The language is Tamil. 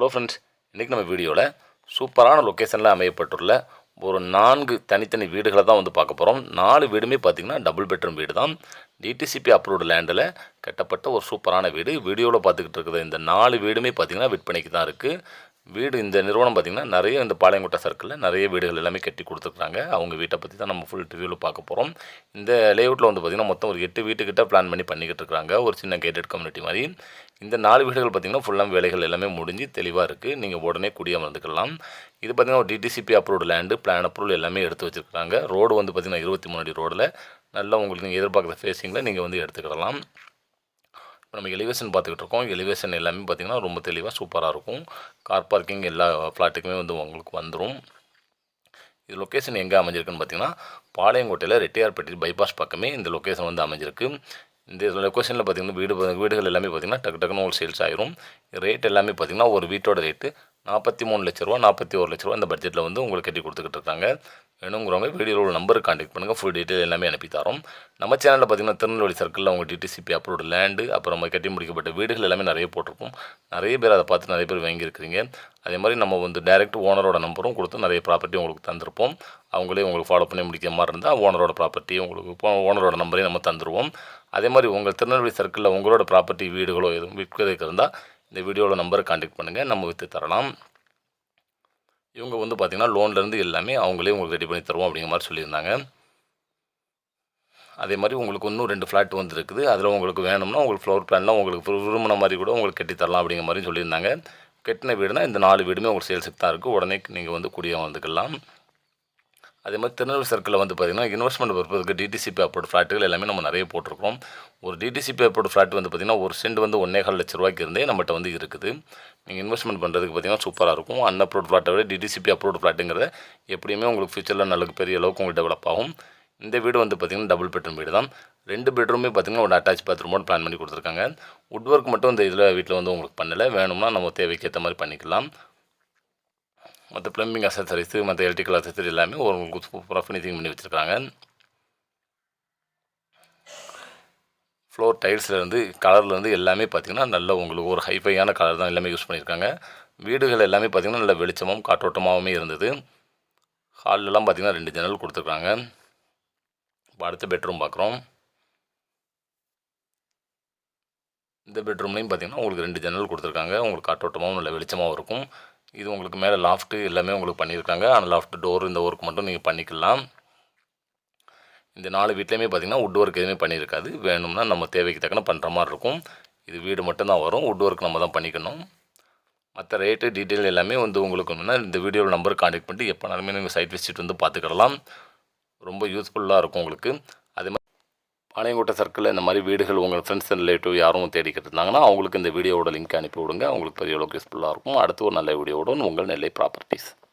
ஹலோ ஃப்ரெண்ட்ஸ் இன்றைக்கி நம்ம வீடியோவில் சூப்பரான லொக்கேஷனில் அமையப்பட்டுள்ள ஒரு நான்கு தனித்தனி வீடுகளை தான் வந்து பார்க்க போகிறோம் நாலு வீடுமே பார்த்திங்கன்னா டபுள் பெட்ரூம் வீடு தான் டிடிசிபி அப்ரூவ்டு லேண்டில் கட்டப்பட்ட ஒரு சூப்பரான வீடு. வீடியோவில் பார்த்துக்கிட்டு இருக்கிற இந்த நாலு வீடுமே பார்த்திங்கன்னா விற்பனைக்கு தான் இருக்குது வீடு இந்த நிறுவனம் பார்த்திங்கன்னா நிறைய இந்த பாளையங்கோட்டை சர்க்கிளில் நிறைய வீடுகள் எல்லாமே கட்டி கொடுத்துருக்காங்க அவங்க வீட்டை பற்றி தான் நம்ம ஃபுல் ரிவ்யூவில் பார்க்க போகிறோம் இந்த லேஅவுட்டில் வந்து பார்த்திங்கன்னா மொத்தம் ஒரு எட்டு வீட்டுக்கிட்ட பிளான் பண்ணி பண்ணிக்கிட்டு இருக்காங்க. ஒரு சின்ன கேட்டட் கம்யூனிட்டி மாதிரி. இந்த நாலு வீடுகள் பார்த்திங்கன்னா ஃபுல்லாக வேலைகள் எல்லாமே முடிஞ்சு தெளிவாக இருக்குது நீங்கள் உடனே குடியமர்ந்துக்கலாம் இது பார்த்திங்கன்னா ஒரு DTCP approved land plan approval எல்லாமே எடுத்து வச்சுருக்காங்க. ரோடு வந்து பார்த்திங்கன்னா இருபத்தி மூணு அடி ரோடில் நல்லா உங்களுக்கு நீங்கள் எதிர்பார்க்குற ஃபேஸிங்கில் நீங்கள் வந்து எடுத்துக்கிடலாம். இப்போ நம்ம எலிவேஷன் பார்த்துக்கிட்டு இருக்கோம். எலிவேஷன் எல்லாமே பார்த்திங்கன்னா ரொம்ப தெளிவாக சூப்பராக இருக்கும். கார் பார்க்கிங் எல்லா ஃப்ளாட்டுக்குமே வந்து உங்களுக்கு வந்துடும் இது லொக்கேஷன் எங்கே அமைஞ்சிருக்குன்னு பார்த்தீங்கன்னா பாளையங்கோட்டையில் ரெட்டியார்பட்டி பைபாஸ் பக்கமே இந்த லொக்கேஷன் வந்து அமைஞ்சிருக்கு. இந்த லொக்கேஷனில் பார்த்திங்கன்னா வீடு வீடுகள் எல்லாமே பார்த்திங்கன்னா டக்கு டக்குன்னு ஒரு சேல்ஸ் ஆயிரும். ரேட் எல்லாமே பார்த்திங்கன்னா ஒரு வீட்டோட ரேட்டு நாற்பத்தி மூணு லட்ச ரூபா நாற்பத்தி ஒரு லட்ச ரூபா இந்த பட்ஜெட்டில் வந்து உங்களுக்கு கட்டி கொடுத்துக்கிட்டு இருக்காங்க. வேணுங்கிறவங்க வீடியோவில் உள்ள நம்பருக்கு காண்டாக்ட் பண்ணுங்கள் ஃபுல் டீட்டெயில் எல்லாமே அனுப்பி தரோம். நம்ம சேனலில் பார்த்திங்கன்னா திருநெல்வேலி சர்க்கிளில் அவங்க டிடிசிபி அப்ரூவ்டு லேண்டு அப்புறம் கட்டி முடிக்கப்பட்ட வீடுகள் எல்லாமே நிறைய போட்டிருப்போம். நிறைய பேர் அதை பார்த்து நிறைய பேர் வாங்கியிருக்கிறீங்க. அதே மாதிரி நம்ம வந்து டைரக்ட் ஓனரோட நம்பரும் கொடுத்து நிறைய ப்ராப்பர்ட்டி உங்களுக்கு தந்திருப்போம். அவங்களே உங்களுக்கு ஃபாலோ பண்ணி முடிக்கிற மாதிரி இருந்தால் ஓனரோட ப்ராப்பர்ட்டி உங்களுக்கு ஓனரோட நம்பரையும் நம்ம தந்துடுவோம் அதே மாதிரி உங்கள் திருநெல்வேலி சர்க்கிளில் உங்களோட ப்ராப்பர்ட்டி வீடுகளோ எதுவும் விற்கிறதுக்கு இருந்தால் இந்த வீடியோவில் நம்பரை காண்டாக்ட் பண்ணுங்கள் நம்ம விற்று தரலாம். இவங்க வந்து பார்த்திங்கன்னா லோன்லேருந்து எல்லாமே அவங்களே உங்களுக்கு ரெடி பண்ணி தருவோம் அப்படிங்கிற மாதிரி சொல்லியிருந்தாங்க. அதே மாதிரி உங்களுக்கு இன்னும் ரெண்டு ஃப்ளாட் வந்துருக்குது. அதில் உங்களுக்கு வேணும்னா உங்களுக்கு ஃப்ளோர் பிளான்லாம் உங்களுக்கு விரும்பின மாதிரி கூட உங்களுக்கு கட்டி தரலாம் அப்படிங்கிற மாதிரி சொல்லியிருந்தாங்க. கட்டின வீடுனா இந்த நாலு வீடுமே உங்களுக்கு சேல்ஸுக்கு தான் இருக்குது உடனே நீங்கள் வந்து குடியாக வந்துக்கலாம். அதே மாதிரி திருநெல்வேலி சர்க்கிளில் வந்து பார்த்திங்கன்னா இன்வெஸ்ட்மெண்ட் பர்பஸ்க்கு டிடிசிபி அப்ரோட் ஃப்ளாட்டுகள் எல்லாமே நம்ம நிறைய போட்டிருக்கோம் ஒரு டிடிசிபி அப்ரோட் ஃப்ளாட் வந்து பார்த்திங்கன்னா ஒரு சென்ட் வந்து ஒன்றேகால் லட்ச ரூபாய்க்கு இருந்தே நம்மகிட்ட வந்து இருக்குது. நீங்கள் இன்வெஸ்ட்மெண்ட் பண்ணுறதுக்கு பார்த்திங்கன்னா சூப்பராக இருக்கும். அன்அப்ரோட் ஃப்ளாட்டை விட டிடிசிபி அப்ரூவ் ஃப்ளாட்டுங்கிறத எப்படியுமே உங்களுக்கு ஃபியூச்சரில் நல்ல பெரிய அளவுக்கு உங்களுக்கு டெவலப் ஆகும். இந்த வீடு வந்து பார்த்திங்கன்னா டபுள் பெட்ரூம் வீடு தான். ரெண்டு பெட்ரூமே பார்த்திங்கன்னா ஒரு அட்டாச் பாத்ரூமோட பிளான் பண்ணி கொடுத்துருக்காங்க. உட் ஒர்க் மட்டும் இந்த இதில் வீட்டில் வந்து உங்களுக்கு பண்ணலை. வேணும்னா நம்ம தேவைக்கு ஏற்ற மாதிரி பண்ணிக்கலாம். மற்ற ப்ளம்பிங் அசசரிஸு மற்ற எலக்ட்ரிக்கல் அசசரி எல்லாமே உங்களுக்கு சூப்பராக ஃபினிஷிங் பண்ணி வச்சுருக்காங்க. ஃப்ளோர் டைல்ஸ்லேருந்து கலர்லேருந்து எல்லாமே பார்த்திங்கன்னா நல்ல உங்களுக்கு ஒரு ஹைஃபையான கலர் தான் எல்லாமே யூஸ் பண்ணியிருக்காங்க வீடுகள் எல்லாமே பார்த்திங்கன்னா நல்ல வெளிச்சமும் காற்றோட்டமாகவுமே இருந்தது. ஹால்லலாம் பார்த்திங்கன்னா ரெண்டு ஜன்னல் கொடுத்துருக்காங்க. இப்போ அடுத்த பெட்ரூம் பார்க்குறோம் இந்த பெட்ரூம்லேயும் பார்த்திங்கன்னா உங்களுக்கு ரெண்டு ஜன்னல் கொடுத்துருக்காங்க. உங்களுக்கு காற்றோட்டமாகவும் நல்ல வெளிச்சமாகவும் இருக்கும். இது உங்களுக்கு மேலே லாஃப்ட்டு எல்லாமே உங்களுக்கு பண்ணியிருக்காங்க. ஆனால் லாஃப்ட் டோர் இந்த ஒர்க் மட்டும் நீங்கள் பண்ணிக்கலாம். இந்த நாலு வீட்லேயுமே பார்த்திங்கன்னா உட் ஒர்க் எதுவுமே பண்ணியிருக்காது. வேணும்னா நம்ம தேவைக்கு தக்கன பண்ணுற மாதிரி இருக்கும். இது வீடு மட்டும்தான் வரும். உட் ஒர்க் நம்ம தான் பண்ணிக்கணும். மற்ற ரேட்டு டீட்டெயில் எல்லாமே வந்து உங்களுக்கு ஒன்றுனா இந்த வீடியோவில் நம்பர் காண்டாக்ட் பண்ணிட்டு எப்போனாலுமே நீங்கள் சைட் விசிட் வந்து பார்த்துக்கிடலாம் ரொம்ப யூஸ்ஃபுல்லாக இருக்கும் உங்களுக்கு. பாளையங்கோட்டை சர்க்கிளில் இந்த மாதிரி வீடுகள் உங்கள் ஃப்ரெண்ட்ஸ் அண்ட் ரிலேட்டிவ் யாரும் தேடிக்கிட்டு இருந்தாங்கன்னா அவங்களுக்கு இந்த வீடியோவோட லிங்க் அனுப்பி விடுங்க. அவங்களுக்கு பெரிய அளவுக்கு யூஸ்ஃபுல்லாக இருக்கும். அடுத்து ஒரு நல்ல வீடியோவுடன் உங்கள் நெல்லை ப்ராப்பர்ட்டிஸ்